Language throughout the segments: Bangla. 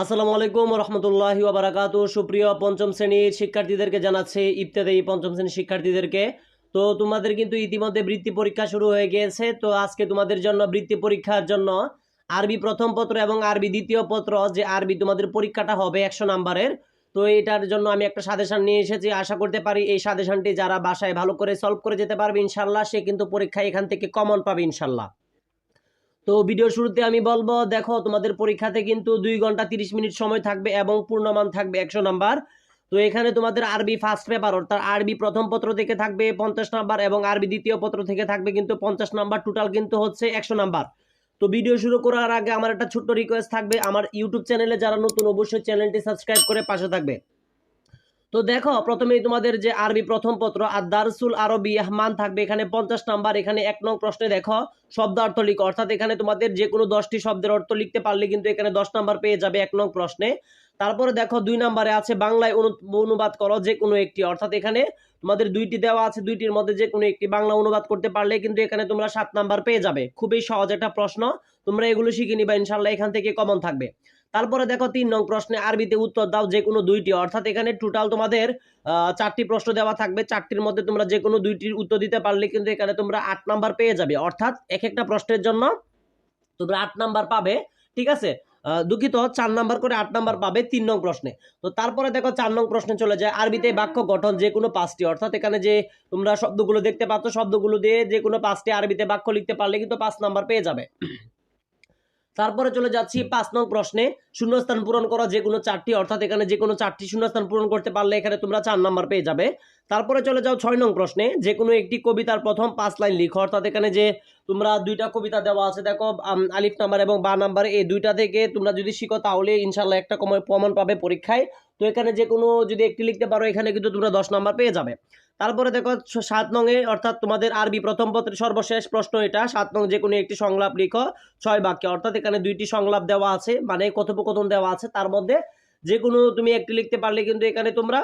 আসসালামু আলাইকুম রহমতুল্লাহি ওবরাকাত সুপ্রিয় পঞ্চম শ্রেণির শিক্ষার্থীদেরকে জানাচ্ছি, ইবতেদায়ী পঞ্চম শ্রেণির শিক্ষার্থীদেরকে। তো তোমাদের কিন্তু ইতিমধ্যে বৃত্তি পরীক্ষা শুরু হয়ে গিয়েছে। তো আজকে তোমাদের জন্য বৃত্তি পরীক্ষার জন্য আরবি প্রথম পত্র এবং আরবি দ্বিতীয় পত্র, যে আরবি তোমাদের পরীক্ষাটা হবে একশো নাম্বারের। তো এটার জন্য আমি একটা সাজেশন নিয়ে এসেছি। আশা করতে পারি এই সাজেশনটি যারা বাসায় ভালো করে সলভ করে যেতে পারবে ইনশাল্লাহ সে কিন্তু পরীক্ষায় এখান থেকে কমন পাবে ইনশাল্লাহ তো ভিডিও শুরুতে আমি বলব, দেখো, তোমাদের পরীক্ষাতে কিন্তু দুই ঘণ্টা তিরিশ মিনিট সময় থাকবে এবং পূর্ণমান থাকবে একশো নাম্বার তো এখানে তোমাদের আরবি ফার্স্ট পেপার অর্থাৎ আরবি প্রথম পত্র থেকে থাকবে পঞ্চাশ নাম্বার এবং আরবি দ্বিতীয় পত্র থেকে থাকবে কিন্তু পঞ্চাশ নাম্বার টোটাল কিন্তু হচ্ছে একশো নাম্বার তো ভিডিও শুরু করার আগে আমার একটা ছোট্ট রিকোয়েস্ট থাকবে, আমার ইউটিউব চ্যানেলে যারা নতুন, অবশ্যই চ্যানেলটি সাবস্ক্রাইব করে পাশে থাকবে। তো দেখো, প্রথমেই তোমাদের যে আরবি প্রথম পত্র আর দারসুল আরবি মান থাকবে এখানে পঞ্চাশ নাম্বার, এখানে এক নং প্রশ্নে দেখো, শব্দার্থ লিখো। অর্থাৎ এখানে তোমাদের যে কোনো দশটি শব্দের অর্থ লিখতে পারলে কিন্তু এখানে দশ নাম্বার পেয়ে যাবে এক নং প্রশ্নে। তারপরে দেখো, দুই নাম্বারে আছে বাংলায় অনু- অনুবাদ করো যে কোনো একটি। অর্থাৎ এখানে তোমাদের দুইটি দেওয়া আছে, দুইটির মধ্যে যে কোনো একটি বাংলা অনুবাদ করতে পারলে কিন্তু এখানে তোমরা সাত নাম্বার পেয়ে যাবে। খুবই সহজ একটা প্রশ্ন, তোমরা এগুলো শিখে নিবা ইনশাল্লাহ এখান থেকে কমন থাকবে। তারপরে দেখো তিন নং প্রশ্নে আরবিতে উত্তর দাও যে কোনো দুইটি। অর্থাৎ এখানে টোটাল তোমাদের চারটি প্রশ্ন দেওয়া থাকবে। চারটির মধ্যে তোমরা যে কোনো দুইটির উত্তর দিতে পারলে কিন্তু এখানে তোমরা আট নাম্বার পেয়ে যাবে। অর্থাৎ এক একটা প্রশ্নের জন্য তোমরা আট নাম্বার পাবে, ঠিক আছে? দুঃখিত, চার নাম্বার করে আট নাম্বার পাবে তিন নং প্রশ্নে। তো তারপরে দেখো চার নং প্রশ্নে চলে যায় আরবিতে বাক্য গঠন যে কোনো পাঁচটি। অর্থাৎ এখানে যে তোমরা শব্দগুলো দেখতে পাচ্ছ, শব্দগুলো দিয়ে যে কোনো পাঁচটি আরবিতে বাক্য লিখতে পারলে কিন্তু পাঁচ নাম্বার পেয়ে যাবে। তারপরে চলে যাচ্ছি পাঁচ নং প্রশ্নে। শূন্যস্থান পূরণ করা যে কোনো চারটি অর্থাৎ এখানে যে কোনো চারটি শূন্যস্থান পূরণ করতে পারলে এখানে তোমরা চার নাম্বার পেয়ে যাবে। তারপরে চলে যাও ছয় নং প্রশ্নে। যে কোনো একটি কবিতার প্রথম পাঁচ লাইন লিখো অর্থাৎ এখানে যে তোমরা দুইটা কবিতা দেওয়া আছে দেখো আলিফ নাম্বার এবং বা নাম্বার এই দুইটা থেকে তোমরা যদি শিখো তাহলে ইনশাল্লাহ একটা প্রমাণ পাবে পরীক্ষায়। তো এখানে যে কোনো যদি একটি লিখতে পারো এখানে কিন্তু তোমরা দশ নাম্বার পেয়ে যাবে। তারপরে দেখো সাত নংয়ে অর্থাৎ তোমাদের আরবি প্রথম পত্রের সর্বশেষ প্রশ্ন এটা। সাত নং যে কোনো একটি সংলাপ লিখো, ছয় বাক্যে। অর্থাৎ এখানে দুইটি সংলাপ দেওয়া আছে মানে কথোপকথন দেওয়া আছে। তার মধ্যে যে কোনো তুমি একটি লিখতে পারলে কিন্তু এখানে তোমরা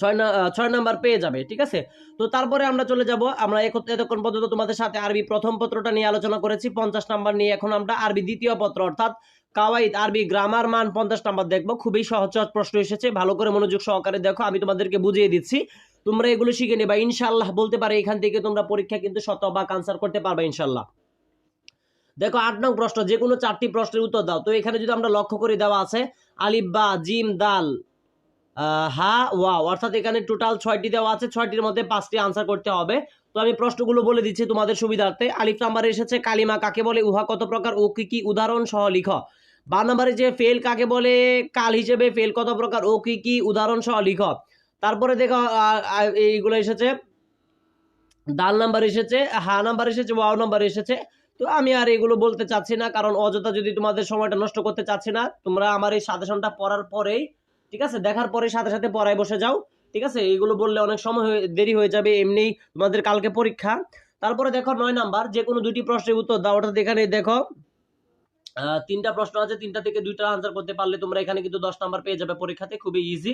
ছয় ছয় নাম্বার পেয়ে যাবে, ঠিক আছে? তো তারপরে আমরা চলে যাব। আমরা এতক্ষণ পর্যন্ত তোমাদের সাথে আরবি প্রথম পত্রটা নিয়ে আলোচনা করেছি। পঞ্চাশ নাম্বার নিয়ে এখন আমরা আরবি দ্বিতীয় পত্র, অর্থাৎ কাওয়াইদ, আরবি গ্রামার মান পঞ্চাশ নাম্বার দেখব। খুবই সহজ সহজ প্রশ্ন এসেছে। ভালো করে মনোযোগ সহকারে দেখো, আমি তোমাদেরকে বুঝিয়ে দিচ্ছি। তোমরা এগুলো শিখে নেবা। ইনশাল্লাহ বলতে পারে, এখান থেকে তোমরা পরীক্ষা কিন্তু শতভাগ আনসার করতে পারবে ইনশাল্লাহ দেখো, আট নং প্রশ্ন যে কোনো চারটি প্রশ্নের উত্তর দাও। তো এখানে যদি আমরা লক্ষ্য করে দেওয়া আছে, আলিফ, বা, জিম, দাল হা ওয়া অর্থাৎ এখানে টোটাল ছয়টি দেওয়া আছে। ছয়টির মধ্যে পাঁচটি আনসার করতে হবে। তো আমি প্রশ্নগুলো বলে দিচ্ছি তোমাদের সুবিধার্থে। আলিফ নাম্বারে এসেছে, কালিমা কাকে বলে, উহা কত প্রকার ও কি কি উদাহরণ সহ লিখ। বা নাম্বারে যে ফেল কাকে বলে? কাল হিসেবে ফেল কত প্রকার? ও কি কি? উদাহরণ সহ লিখ তারপরে দেখো এইগুলো এসেছে। দাল নাম্বার এসেছে, হা নাম্বার এসেছে, ওয়াও নাম্বার এসেছে। তো আমি আর এগুলো বলতে চাচ্ছি না, কারণ অযথা যদি তোমাদের সময়টা নষ্ট করতে চাচ্ছি না, তোমরা আমার এই সাজেশনটা পড়ার পরেই, ঠিক আছে? দেখার পরে সাথে সাথে পড়ায় বসে যাও, ঠিক আছে? এইগুলো বললে অনেক সময় দেরি হয়ে যাবে এমনিই তোমাদের কালকে পরীক্ষা। তারপরে দেখো নয় নাম্বার যে কোনো দুটি প্রশ্নের উত্তর দাও, অর্থাৎ এখানে দেখো তিনটা প্রশ্ন আছে, তিনটা থেকে দুইটা আনসার করতে পারলে তোমরা এখানে কিন্তু দশ নাম্বার পেয়ে যাবে পরীক্ষাতে, খুবই ইজি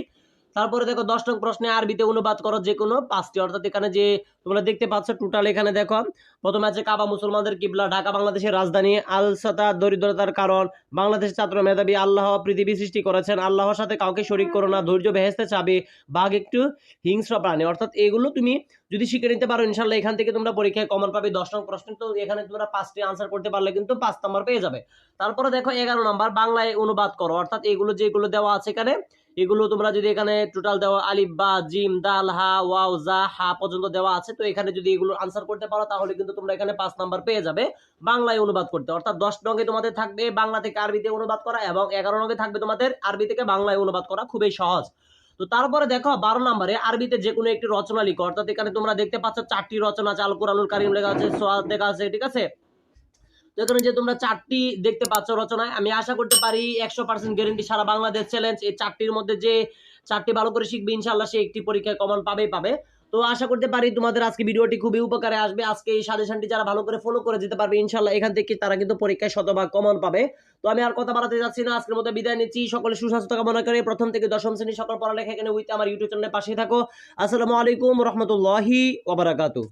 তারপরে দেখো দশ নং প্রশ্নে আরবিতে অনুবাদ করো যে কোনো পাঁচটি। অর্থাৎ এখানে যে তোমরা দেখতে পাচ্ছ টোটাল এখানে দেখো, প্রথমে আছে কাবা মুসলমানদের কিবলা, ঢাকা, বাংলাদেশের রাজধানী, আলসাতা, দরিদ্রতার কারণ, বাংলাদেশের ছাত্র মেধাবী, আল্লাহ পৃথিবী সৃষ্টি করেছেন, আল্লাহর সাথে কাউকে শরিক করো না, ধৈর্য বেহেস্তে চাবে, বাঘ একটু হিংস্র প্রাণী। অর্থাৎ এগুলো তুমি যদি শিখে নিতে পারো ইনশাল্লাহ এখান থেকে তোমরা পরীক্ষায় কমন পাবে দশ নং প্রশ্ন। তো এখানে তোমরা পাঁচটি আনসার করতে পারলে কিন্তু পাঁচ নম্বর পেয়ে যাবে। তারপরে দেখো এগারো নাম্বার বাংলায় অনুবাদ করো। অর্থাৎ এগুলো যেগুলো দেওয়া আছে এখানে এগুলো তোমরা যদি এখানে টোটাল দেওয়া আলিফ, বা, জিম, দাল, হা, ওয়াও জা হা পর্যন্ত দেওয়া আছে, তো এখানে যদি এগুলো আনসার করতে পারো, তাহলে কিন্তু তোমরা এখানে পাঁচ নাম্বার পেয়ে যাবে বাংলায় অনুবাদ করতে। অর্থাৎ দশ নঙ্গে তোমাদের থাকবে বাংলা থেকে আরবিতে অনুবাদ করা এবং এগারো নঙ্গে থাকবে তোমাদের আরবি থেকে বাংলায় অনুবাদ করা, খুবই সহজ। তো তারপরে দেখো, বারো নম্বরে আরবিতে যে কোনো একটি রচনা লিখো। অর্থাৎ এখানে তোমরা দেখতে পাচ্ছ, চারটি রচনা আছে আল কোরআনুল কারিম লেখা আছে সোয়াদ লেখা আছে, ঠিক আছে? তো যে তোমরা চারটি দেখতে পাচ্ছ রচনায়, আমি আশা করতে পারি একশো পার্সেন্ট গ্যারেন্টি সারা বাংলাদেশ চ্যালেঞ্জ এই চারটির মধ্যে যে চারটি ভালো করে শিখবে ইনশাল্লাহ সে একটি পরীক্ষায় কমন পাবেই পাবে। তো আশা করতে পারি তোমাদের আজকে ভিডিওটি খুবই উপকারে আসবে। আজকে এই সাজেশনটি যারা ভালো করে ফলো করে যেতে পারবে ইনশাল্লাহ এখান থেকে তারা কিন্তু পরীক্ষায় শতভাগ কমন পাবে। তো আমি আর কথা বাড়াতে যাচ্ছি না, আজকের মতো বিদায় নিচ্ছি। সকলে সুস্বাস্থ্য কামনা করে প্রথম থেকে দশম শ্রেণি সকল পড়ালেখা এখানে উইতে আমার ইউটিউব চ্যানেলে পাশে থাকো। আসসালামু আলাইকুম রহমতুল্লাহি ওবরাকাতু